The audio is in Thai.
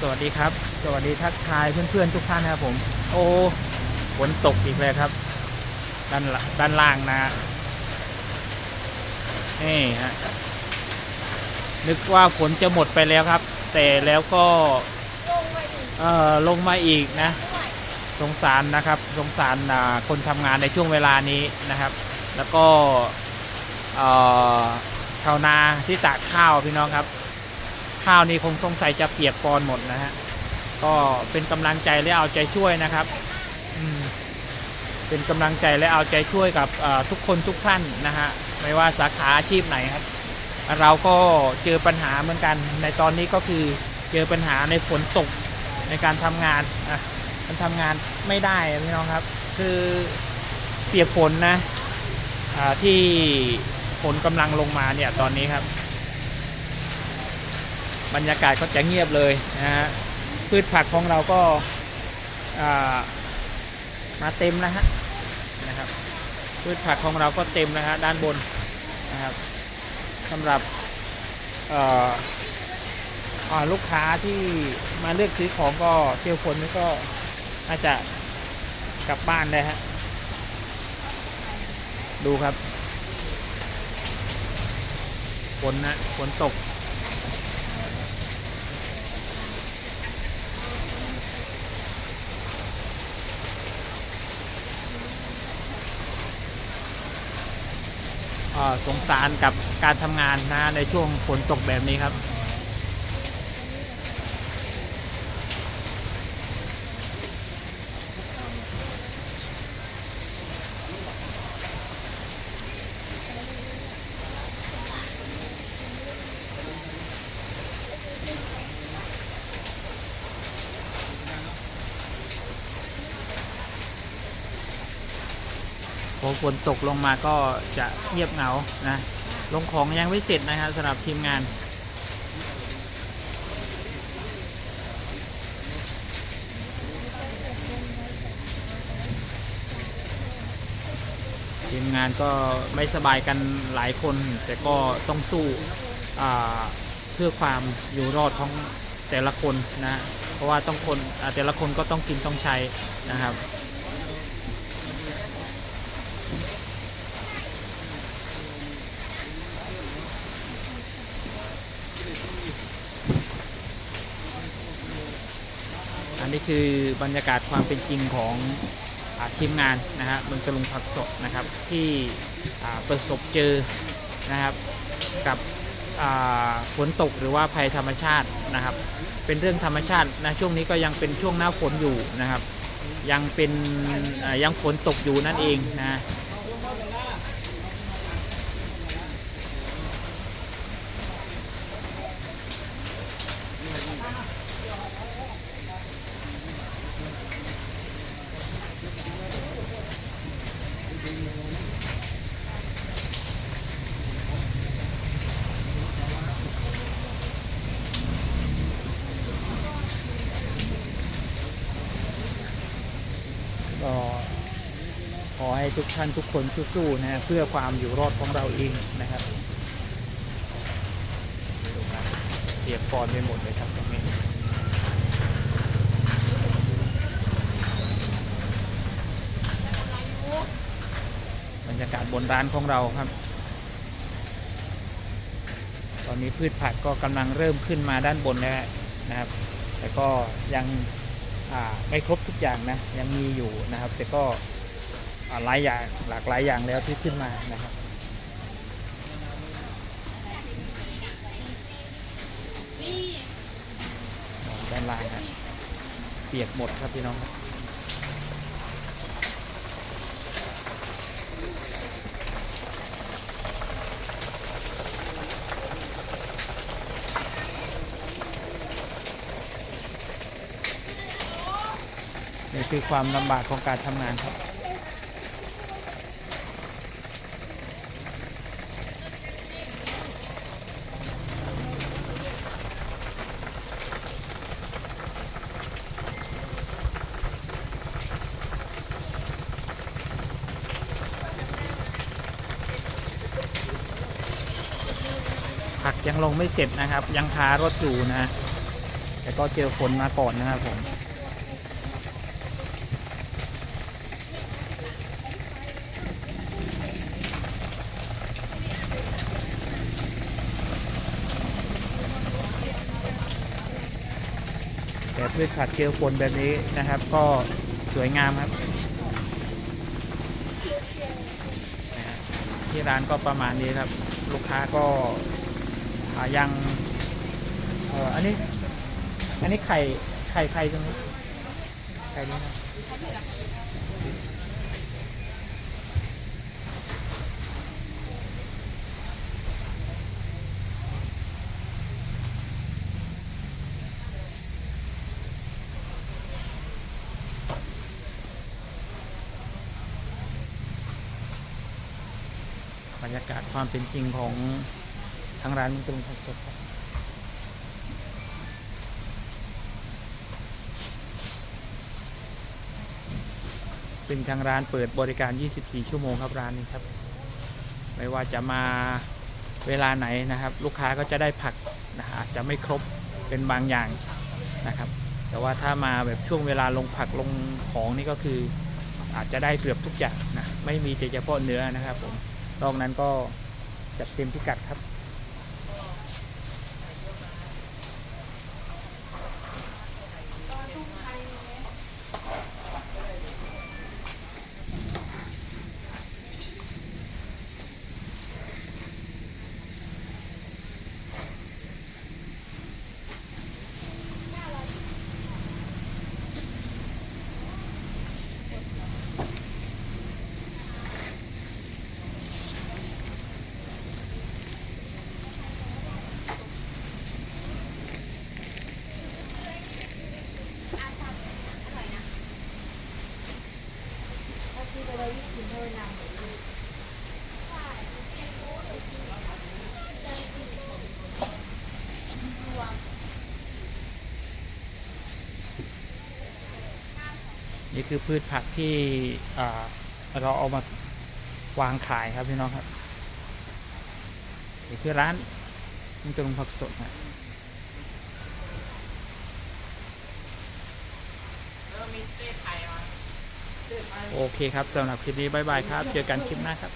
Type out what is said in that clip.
สวัสดีครับ สวัสดีทักทายเพื่อนๆทุกท่านนะครับผม โอ้ฝนตกอีกแล้วครับด้านละด้านล่างนะนี่ฮะนึกว่าฝนจะหมดไปแล้วครับ แต่แล้วก็ลงมาอีกเอ่อลงมาอีกนะ สงสารนะครับ สงสารคนทำงานในช่วงเวลานี้นะครับ แล้วก็ชาวนาที่ตากข้าวพี่น้องครับ ข้าวนี้คงสงสัยจะเปียกปอนหมดนะฮะก็เป็นกำลังใจและเอาใจช่วยนะครับเป็นกำลังใจและเอาใจช่วยกับทุกคนทุกท่านนะฮะไม่ว่าสาขาอาชีพไหนครับ เราก็เจอปัญหาเหมือนกัน ในตอนนี้ก็คือเจอปัญหาในฝนตกในการทำงานอะมันทำงานไม่ได้อะพี่น้องครับ คือเปียกฝนนะอ่าที่ฝนกำลังลงมาเนี่ยตอนนี้ครับ บรรยากาศก็จะเงียบเลยนะฮะพืชผักของเราก็ามาเต็มแล้วฮะนะครับพืชผักของเราก็เต็มแล้วฮะด้านบนนะครับสำหรับลูกค้าที่มาเลือกซื้อของก็เที่ยวฝนนี่ก็น่าจะกลับบ้านได้ฮะดูครับฝนนะฝนตก สงสารกับการทำงานนะในช่วงฝนตกแบบนี้ครับ ฝนตกลงมาก็จะเงียบเหงานะ ลงของยังไม่เสร็จนะครับสำหรับทีมงานทีมงานก็ไม่สบายกันหลายคน แต่ก็ต้องสู้เพื่อความอยู่รอดของแต่ละคนนะ เพราะว่าต้องคนแต่ละคนก็ต้องกินต้องใช้นะครับ นนี้คือบรรยากาศความเป็นจริงของอทีมงานนะฮะเมืองตะลุงผักสดนะครับที่ประสบเจอนะครับกับฝนตกหรือว่าภัยธรรมชาตินะครับ เป็นเรื่องธรรมชาตินะช่วงนี้ก็ยังเป็นช่วงหน้าฝนอยู่นะครับ ยังเป็นยังฝนตกอยู่นั่นเองนะ ก็ขอให้ทุกท่านทุกคนสู้ๆนะฮะเพื่อความอยู่รอดของเราเองนะครับดูครับเปียกปอนไปหมดเลยครับตรงนี้บรรยากาศบนร้านของเราครับ ตอนนี้พืชผักก็กำลังเริ่มขึ้นมาด้านบนแล้วนะครับ แต่ก็ยัง ไม่ครบทุกอย่างนะยังมีอยู่นะครับ แต่ก็หลายอย่างหลากหลายอย่างแล้วที่ขึ้นมานะครับด้านล่างครับเปียกหมดครับพี่น้อง นี่คือความลำบากของการทำงานครับผักยังลงไม่เสร็จนะครับ ยังคารถอยู่นะ แต่ก็เจอฝนมาก่อนนะครับผม แต่พืชผักเจอฝนแบบนี้นะครับ ก็สวยงามครับ ที่ร้านก็ประมาณนี้ครับ ลูกค้าก็อ่ายังเอออันนี้ อันนี้ไข่ไข่ไข่ตรงนี้ไข่นี้นะ รรยากาศความเป็นจริงของทางร้านมันตรงผักสดครับซึ่งทางร้านเปิดบริการ 24 ชั่วโมงครับร้านนี้ครับ ไม่ว่าจะมาเวลาไหนนะครับ ลูกค้าก็จะได้ผักนะฮะอาจจะไม่ครบเป็นบางอย่างนะครับ แต่ว่าถ้ามาแบบช่วงเวลาลงผักลงของนี่ก็คืออาจจะได้เกือบทุกอย่างนะไม่มีแต่เฉพาะเนื้อนะครับผม รอบนั้นก็จัดเต็มพิกัดครับ ถ้าซื้อไปเลยกินเท่านั้น นี่คือพืชผักที่เราเอามาวางขายครับพี่น้องครับนี่คือร้านมันจะลงผักสดนะโอเคครับสำหรับคลิปนี้บายบายครับ เจอกันคลิปหน้าครับ